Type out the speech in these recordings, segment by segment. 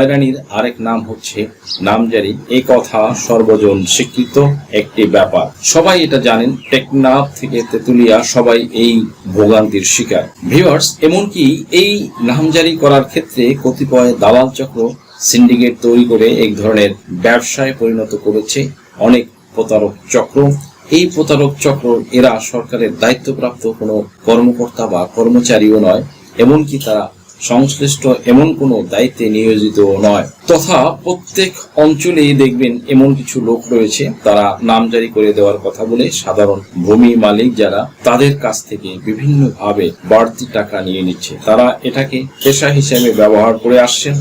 হয়রানির আরেক নাম হচ্ছে নামজারি। এই কথা সর্বজন স্বীকৃত একটি ব্যাপার। সবাই এটা জানেন, টেকনাফ থেকে তেতুলিয়া সবাই এই ভোগান্তির শিকার। ভিউয়ার্স, এমনকি এই নামজারি করার ক্ষেত্রে কতিপয় দালাল চক্র সিন্ডিকেট তৈরি করে এক ধরনের ব্যবসায় পরিণত করেছে অনেক প্রতারক চক্র। এই প্রতারক চক্র এরা সরকারের দায়িত্বপ্রাপ্ত কোনো কর্মকর্তা বা কর্মচারীও নয়, এমনকি তারা সংশ্লিষ্ট এমন কোনো দায়িত্বে নিয়োজিত নয়। তথা প্রত্যেক অঞ্চলেই দেখবেন এমন কিছু লোক রয়েছে, তারা নামজারি করে দেওয়ার কথা বলে সাধারণ ভূমি মালিক যারা তাদের কাছ থেকে বিভিন্নভাবে বাড়তি টাকা নিয়ে নিচ্ছে। তারা এটাকে পেশা হিসেবে ব্যবহার করে আসছেন।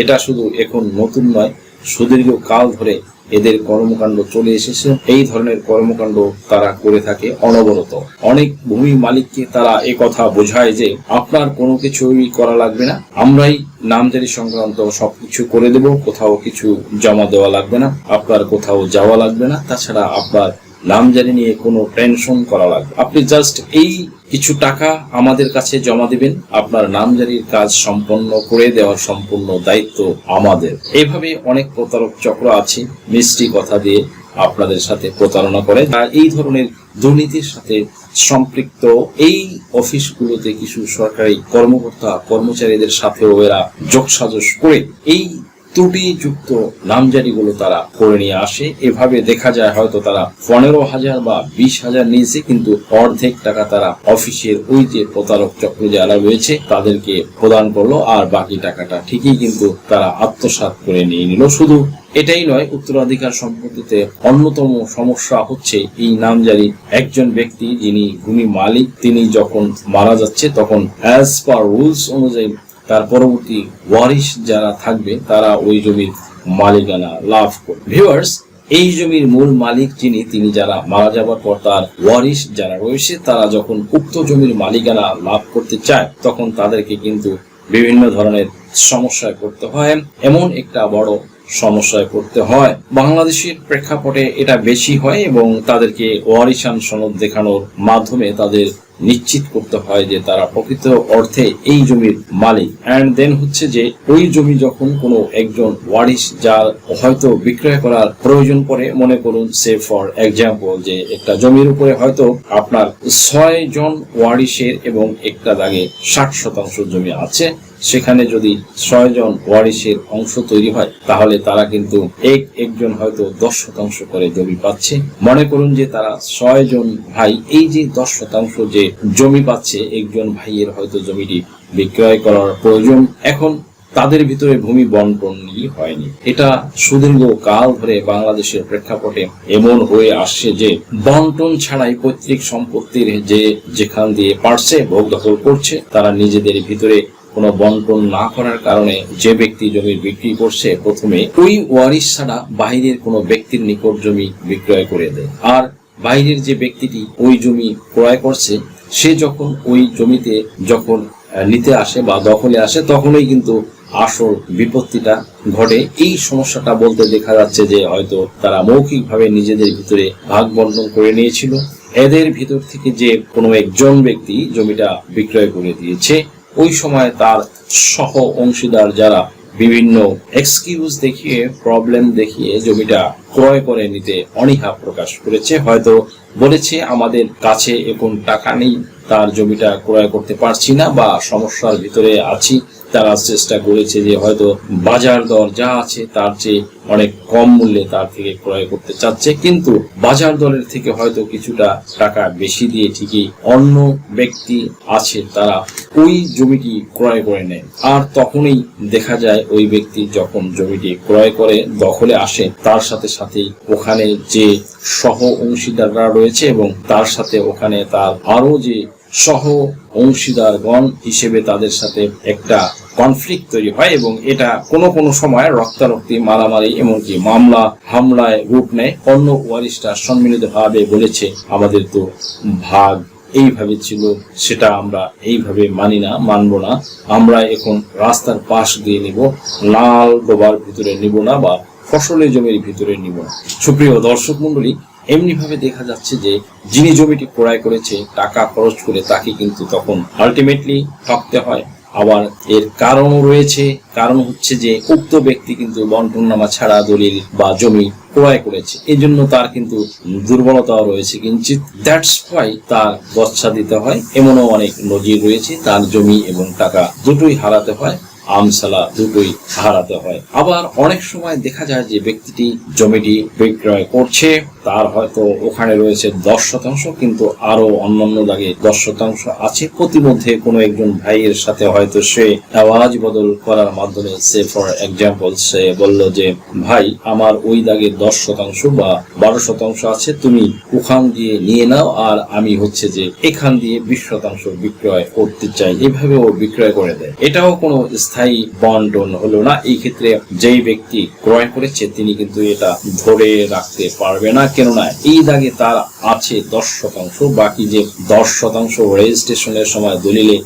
এটা শুধু এখন নতুন নয় সুদীর্ঘ কাল ধরে এদের কর্মকাণ্ড চলে এসেছে। এই ধরনের কর্মকাণ্ড তারা করে থাকে অনবরত। অনেক ভূমি মালিককে তারা কথা বোঝায় যে, আপনার কোনো কিছুই করা লাগবে না। আমরাই নামজারি সংক্রান্ত সবকিছু করে দেব। কোথাও কিছু জমা দেওয়া লাগবে না। আপনার কোথাও যাওয়া লাগবে না। তাছাড়া আপনার নামজারি নিয়ে কোনো টেনশন করা লাগবে আপনি জাস্ট এই কিছু টাকা আমাদের কাছে জমা দিবেন। আপনার নামজারির কাজ সম্পন্ন করে দেওয়ার সম্পূর্ণ দায়িত্ব আমাদের। এইভাবে অনেক প্রতারক চক্র আছে, মিষ্টি কথা দিয়ে আপনাদের সাথে প্রতারণা করে। আর এই ধরনের দুর্নীতির সাথে সম্পৃক্ত এই অফিসগুলোতে কিছু সরকারি কর্মকর্তা, কর্মচারীদের সাথেও এরা যোগসাজশ করে এই ত্রুটিযুক্ত নামজারিগুলো তারা করে নিয়ে আসে। এভাবে দেখা যায় হয়তো তারা পনেরো হাজার বা বিশ হাজার নিয়েছে, কিন্তু অর্ধেক টাকা তারা অফিসের ওই যে প্রতারক চক্র যারা রয়েছে, তাদেরকে প্রদান করল আর বাকি টাকাটা ঠিকই কিন্তু তারা আত্মসাৎ করে নিয়ে নিল। শুধু এটাই নয়, উত্তরাধিকার সম্পত্তিতে অন্যতম সমস্যা হচ্ছে এই নামজারি। একজন ব্যক্তি যিনি ভূমি মালিক, তিনি যখন মারা যাচ্ছে, তখন অ্যাজ পার রুলস অনুযায়ী তার পরবর্তী ওয়ারিশ যারা থাকবে, তারা ওই জমির মালিকানা লাভ করবে। ভিউয়ার্স এই জমির মূল মালিক যিনি, তিনি যারা মারা যাবার পর তার ওয়ারিশ যারা রয়েছে, তারা যখন উক্ত জমির মালিকানা লাভ করতে চায়, তখন তাদেরকে কিন্তু বিভিন্ন ধরনের সমস্যায় পড়তে হয়। এমন একটা বড় সমস্যায় পড়তে হয়। বাংলাদেশের প্রেক্ষাপটে এটা বেশি হয় এবং তাদেরকে ওয়ারিশান সনদ দেখানোর মাধ্যমে তাদের নিশ্চিত করতে হয় যে তারা প্রকৃত অর্থে এই জমির মালিক। অ্যান্ড দেন হচ্ছে যে ওই জমি যখন কোনো একজন ওয়ারিশ যার হয়তো বিক্রয় করার প্রয়োজন পড়ে, মনে করুন সে ফর এক্সাম্পল যে একটা জমির উপরে হয়তো আপনার ছয় জন ওয়ারিশের এবং একটা দাগে ষাট শতাংশ জমি আছে সেখানে যদি ছয় জন ওয়ারিশের অংশ তৈরি হয়, তাহলে তারা কিন্তু এক একজন হয়তো দশ শতাংশ করে জমি পাচ্ছে। মনে করুন যে তারা ছয় জন ভাই, এই যে দশ শতাংশ যে জমি পাচ্ছে, একজন ভাইয়ের হয়তো জমিটি বিক্রয় করার প্রয়োজন। এখন তাদের ভিতরে ভূমি বন্টনই হয়নি। এটা সুদীর্ঘ কাল ধরে বাংলাদেশের প্রেক্ষাপটে এমন হয়ে আসছে যে বন্টন ছাড়াই পৈতৃক সম্পত্তির যে যেখান দিয়ে পারছে, ভোগ দখল করছে, তারা নিজেদের ভিতরে কোনো বন্টন না করার কারণে যে ব্যক্তি জমি বিক্রি করছে প্রথমে ওই ওয়ারিশ ছাড়া বাইরের কোনো ব্যক্তির নিকট জমি বিক্রয় করে দেয়। আর বাইরের যে ব্যক্তিটি ওই জমি ক্রয় করছে, সে যখন ওই জমিতে যখন নিতে আসে বা দখলে আসে, তখনই কিন্তু আসল বিপত্তিটা ঘটে। এই সমস্যাটা বলতে দেখা যাচ্ছে যে হয়তো তারা মৌখিকভাবে নিজেদের ভিতরে ভাগ বন্টন করে নিয়েছিল। এদের ভিতর থেকে যে কোনো একজন ব্যক্তি জমিটা বিক্রয় করে দিয়েছে ওই সময় তার সহ অংশীদার যারা বিভিন্ন এক্সকিউজ দেখিয়ে প্রবলেম দেখিয়ে জমিটা ক্রয় করে নিতে অনীহা প্রকাশ করেছে, হয়তো বলেছে আমাদের কাছে এখন টাকা নেই, তার জমিটা ক্রয় করতে পারছি না বা সমস্যার ভিতরে আছি। তারা চেষ্টা করেছে যে হয়তো বাজার দর যা আছে তার চেয়ে অনেক কম মূল্যে তার থেকে ক্রয় করতে চাচ্ছে। কিন্তু বাজার দরের থেকে হয়তো কিছুটা টাকা বেশি দিয়ে ঠিকই অন্য ব্যক্তি আছে, তারা ওই জমিটি ক্রয় করে নেয়। আর তখনই দেখা যায় ওই ব্যক্তি যখন জমিটি ক্রয় করে দখলে আসে, তার সাথে সাথেই ওখানে যে সহ অংশীদাররা রয়েছে এবং তার সাথে ওখানে তার আরও যে সহ অংশীদারগণ হিসেবে তাদের সাথে একটা কনফ্লিক্ট তৈরি হয় এবং এটা কোনো কোনো সময় রক্তারক্তি, মারামারি, এমনকি মামলা, হামলায় রূপ নেয়। অন্য ওয়ারিশটা সম্মিলিতভাবে বলেছে, আমাদের তো ভাগ এইভাবে ছিল, সেটা আমরা এইভাবে মানি না, মানব না। আমরা এখন রাস্তার পাশ দিয়ে নিব, লাল ডোবার ভিতরে নিব না বা ফসলের জমির ভিতরে নিব না। সুপ্রিয় দর্শক মন্ডলী এমনি ভাবে দেখা যাচ্ছে যে যিনি জমিটি ক্রয় করেছে, টাকা খরচ করে তাকে কিন্তু তখন আলটিমেটলি ঠকতে হয়। আবার এর কারণও রয়েছে, কারণ হচ্ছে যে উক্ত ব্যক্তি কিন্তু বন্টননামা ছাড়া দলিল বা জমি ক্রয় করেছে। এই জন্য তার কিন্তু দুর্বলতাও রয়েছে কিঞ্চিত দ্যাটস ওয়াই তার গচ্ছা দিতে হয়। এমনও অনেক নজির রয়েছে, তার জমি এবং টাকা দুটোই হারাতে হয়। আমসালা দুটোই হারাতে হয়। আবার অনেক সময় দেখা যায় যে ব্যক্তিটি জমিটি বিক্রয় করছে, তার হয়তো ওখানে রয়েছে দশ শতাংশ, কিন্তু আরও অন্যান্য দাগে দশ শতাংশ আছে। প্রতিমধ্যে কোনো একজন ভাইয়ের সাথে হয়তো সে আওয়াজ বদল করার মাধ্যমে সে ফর এক্সাম্পল সে বলল যে, ভাই, আমার ওই দাগে দশ শতাংশ বা বারো শতাংশ আছে, তুমি ওখান দিয়ে নিয়ে নাও, আর আমি হচ্ছে যে এখান দিয়ে বিশ শতাংশ বিক্রয় করতে চাই। এভাবে ও বিক্রয় করে দেয়। এটাও কোনো স্থায়ী বন্টন হলো না। এই ক্ষেত্রে যেই ব্যক্তি ক্রয় করেছে, তিনি কিন্তু এটা ধরে রাখতে পারবে না। কেননা এই দাগে তার আছে দশ শতাংশ, বাকি যে দশ শতাংশ রেজিস্ট্রেশনের সময় দলিলে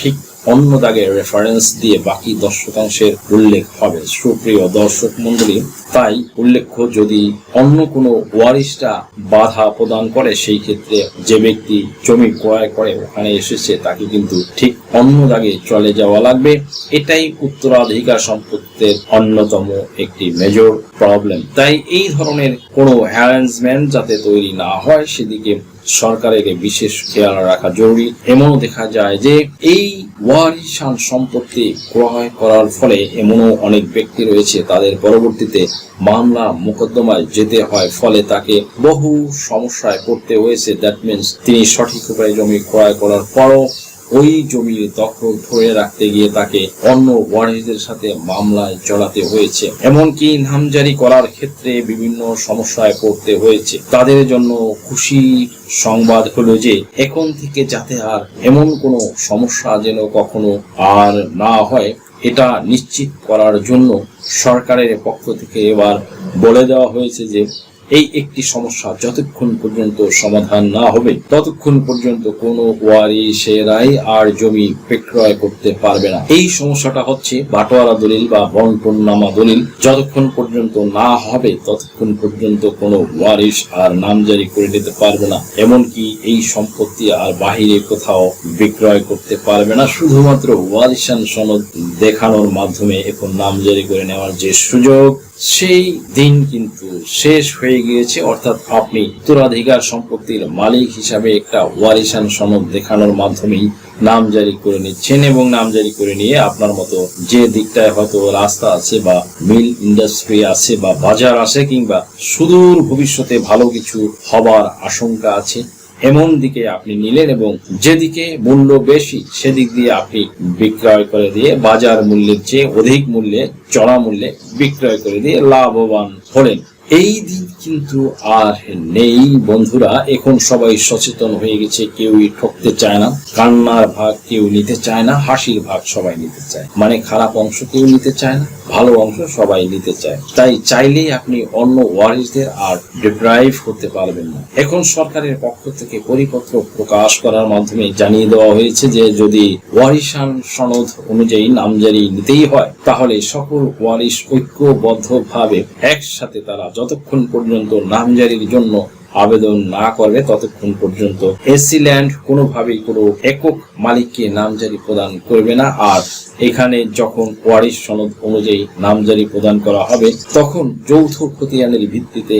ঠিক অন্য দাগে রেফারেন্স দিয়ে বাকি দশ শতাংশের উল্লেখ হবে। সুপ্রিয় দর্শক মন্ডলী তাই উল্লেখ্য, যদি অন্য কোনো ওয়ারিশটা বাধা প্রদান করে, সেই ক্ষেত্রে যে ব্যক্তি জমি ক্রয় করে, ওখানে এসেছে, তাকে কিন্তু ঠিক অন্য দাগে চলে যাওয়া লাগবে। এটাই উত্তরাধিকার সম্পত্তির অন্যতম একটি মেজর প্রবলেম তাই এই ধরনের কোনো অ্যারেঞ্জমেন্ট যাতে তৈরি না হয়, সেদিকে সরকারের বিশেষ খেয়াল রাখা জরুরি। এমনও দেখা যায় যে এই ওয়ারিশান সম্পত্তি ক্রয় করার ফলে এমনও অনেক ব্যক্তি রয়েছে, তাদের পরবর্তীতে মামলা মোকদ্দমায় যেতে হয়। ফলে তাকে বহু সমস্যায় পড়তে হয়েছে। দ্যাট মিনস তিনি সঠিক উপায়ে জমি ক্রয় করার পরও ওই জমির দখল ধরে রাখতে গিয়ে তাকে অন্য ওয়ারিশদের সাথে মামলায় জড়াতে হয়েছে। এমনকি নামজারি করার ক্ষেত্রে বিভিন্ন সমস্যায় পড়তে হয়েছে। তাদের জন্য খুশি সংবাদ হলো যে, এখন থেকে যাতে আর এমন কোনো সমস্যা যেন কখনো আর না হয়, এটা নিশ্চিত করার জন্য সরকারের পক্ষ থেকে এবার বলে দেওয়া হয়েছে যে এই একটি সমস্যা যতক্ষণ পর্যন্ত সমাধান না হবে, ততক্ষণ পর্যন্ত কোনো ওয়ারিশেরাই আর জমি বিক্রয় করতে পারবে না। এই সমস্যাটা হচ্ছে বাটোয়ারা দলিল বা বন্টননামা দলিল। যতক্ষণ পর্যন্ত না হবে, ততক্ষণ পর্যন্ত কোনো ওয়ারিশ আর নামজারি করে নিতে পারবে না। এমনকি এই সম্পত্তি আর বাহিরে কোথাও বিক্রয় করতে পারবে না। শুধুমাত্র ওয়ারিশান সনদ দেখানোর মাধ্যমে এখন নামজারি করে নেওয়ার যে সুযোগ সেই দিন কিন্তু শেষ হয়ে গিয়েছে, অর্থাৎ আপনি উত্তরাধিকার সম্পত্তির মালিক হিসাবে একটা ওয়ারিসান সনদ দেখানোর মাধ্যমেই নাম জারি করে নিচ্ছেন এবং নাম জারি করে নিয়ে আপনার মতো যে দিকটায় হয়তো রাস্তা আছে বা মিল ইন্ডাস্ট্রি আছে বা বাজার আছে কিংবা সুদূর ভবিষ্যতে ভালো কিছু হবার আশঙ্কা আছে এমন দিকে আপনি নিলেন এবং যেদিকে মূল্য বেশি, সেদিক দিয়ে আপনি বিক্রয় করে দিয়ে বাজার মূল্যের চেয়ে অধিক মূল্যে, চড়া মূল্যে বিক্রয় করে দিয়ে লাভবান হলেন। এই দিন কিন্তু আর নেই। বন্ধুরা, এখন সবাই সচেতন হয়ে গেছে, কেউই ঠকতে চায় না। কান্নার ভাগ কেউ নিতে চায় না, হাসির ভাগ সবাই নিতে চায়। মানে খারাপ অংশ কেউ নিতে চায় না, ভালো অংশ সবাই নিতে চায়। তাই চাইলেই আপনি অন্য ওয়ারিসদের আর ডিপ্রাইভ হতে পারবেন না। এখন সরকারের পক্ষ থেকে পরিপত্র প্রকাশ করার মাধ্যমে জানিয়ে দেওয়া হয়েছে যে, যদি ওয়ারিসান সনদ অনুযায়ী নামজারি নিতেই হয়, তাহলে সকল ওয়ারিশ ঐক্যবদ্ধভাবে একসাথে তারা যতক্ষণ পর্যন্ত নামজারির জন্য আবেদন না করবে ততক্ষণ পর্যন্ত এসি ল্যান্ড কোনোভাবেই কোনো একক মালিককে নামজারি প্রদান করবে না। আর এখানে যখন ওয়ারিশ সনদ অনুযায়ী নামজারি প্রদান করা হবে, তখন যৌথ খতিয়ানের ভিত্তিতে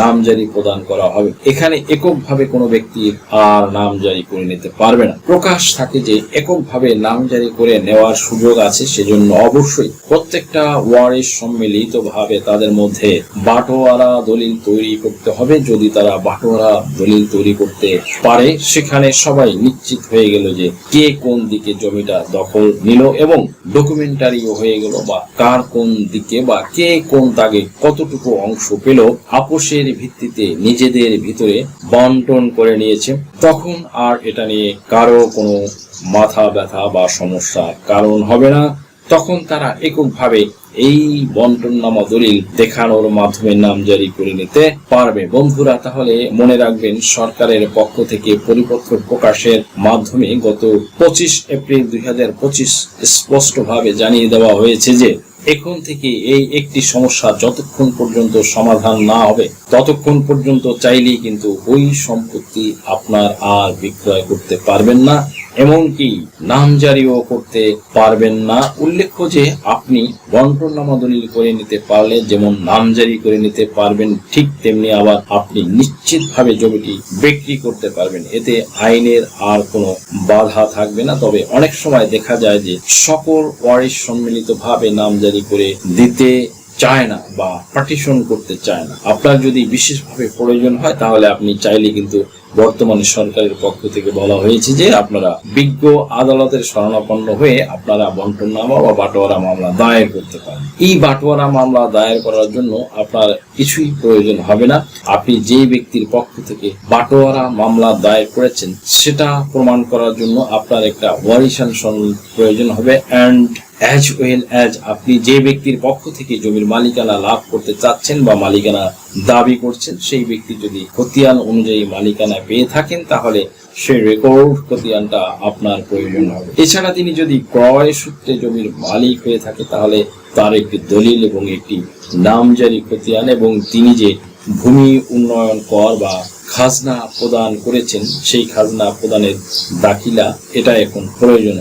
নামজারি প্রদান করা হবে। এখানে এককভাবে কোনো ব্যক্তি আর নামজারি করে নিতে পারবে না। প্রকাশ থাকে যে এককভাবে নামজারি করে নেওয়ার সুযোগ আছে, সেজন্য অবশ্যই প্রত্যেকটা ওয়ারিশ সম্মিলিত ভাবে তাদের মধ্যে বাটোয়ারা দলিল তৈরি করতে হবে। যদি তারা বাটোয়ারা দলিল তৈরি করতে পারে, সেখানে সবাই নিশ্চিত হয়ে গেল যে কে কোন দিকে জমিটা দখল নিল এবং ডকুমেন্টারিও হয়ে গেল বা কার কোন দিকে বা কে কোন দাগে কতটুকু অংশ পেল, আপোষের ভিত্তিতে নিজেদের ভিতরে বন্টন করে নিয়েছে। তখন আর এটা নিয়ে কারও কোনো মাথা ব্যথা বা সমস্যা কারণ হবে না। তখন তারা এককভাবে এই বন্টন নামা দলিল দেখানোর মাধ্যমে নাম জারি করে নিতে পারবে। বন্ধুরা, তাহলে মনে রাখবেন, সরকারের পক্ষ থেকে পরিপত্র প্রকাশের মাধ্যমে গত পঁচিশ এপ্রিল দুই হাজার পঁচিশ স্পষ্টভাবে জানিয়ে দেওয়া হয়েছে যে এখন থেকে এই একটি সমস্যা যতক্ষণ পর্যন্ত সমাধান না হবে, ততক্ষণ পর্যন্ত চাইলেই কিন্তু ওই সম্পত্তি আপনার আর বিক্রয় করতে পারবেন না, এমনকি নামজারিও করতে পারবেন না। উল্লেখ্য যে আপনি বন্টনামা দলিল করে নিতে পারলে, যেমন নামজারি করে নিতে পারবেন, ঠিক তেমনি আবার আপনি নিশ্চিতভাবে জমিটি বিক্রি করতে পারবেন। এতে আইনের আর কোনো বাধা থাকবে না। তবে অনেক সময় দেখা যায় যে সকল ওয়ারিশ সম্মিলিতভাবে নামজারি করে দিতে চায় না বা পার্টিশন করতে চায় না, আপনার যদি বিশেষভাবে প্রয়োজন হয়, তাহলে আপনি চাইলে কিন্তু বর্তমানে সরকারের পক্ষ থেকে বলা হয়েছে যে আপনারা বিজ্ঞ আদালতের শরণাপন্ন হয়ে আপনারা বন্টননামা বা বাটোয়ারা মামলা দায়ের করতে পারেন। এই বাটোয়ারা মামলা দায়ের করার জন্য আপনার কিছুই প্রয়োজন হবে না। আপনি যে ব্যক্তির পক্ষ থেকে বাটোয়ারা মামলা দায়ের করেছেন, সেটা প্রমাণ করার জন্য আপনার একটা ওয়ারিশান প্রয়োজন হবে অ্যান্ড অ্যাজ ওয়েল অ্যাজ আপনি যে ব্যক্তির পক্ষ থেকে জমির মালিকানা লাভ করতে চাচ্ছেন বা মালিকানা দাবি করছেন, সেই ব্যক্তি যদি খতিয়ান অনুযায়ী মালিকানা পেয়ে থাকেন, তাহলে সেই রেকর্ড খতিয়ানটা আপনার প্রয়োজন হবে। এছাড়া তিনি যদি ক্রয় সূত্রে জমির মালিক হয়ে থাকে, তাহলে তার একটি দলিল এবং একটি নামজারি খতিয়ান এবং তিনি যে ভূমি উন্নয়ন কর বা খাজনা প্রদান করেছেন, সেই খাজনা প্রদানের দাখিলা, এটা এখন প্রয়োজন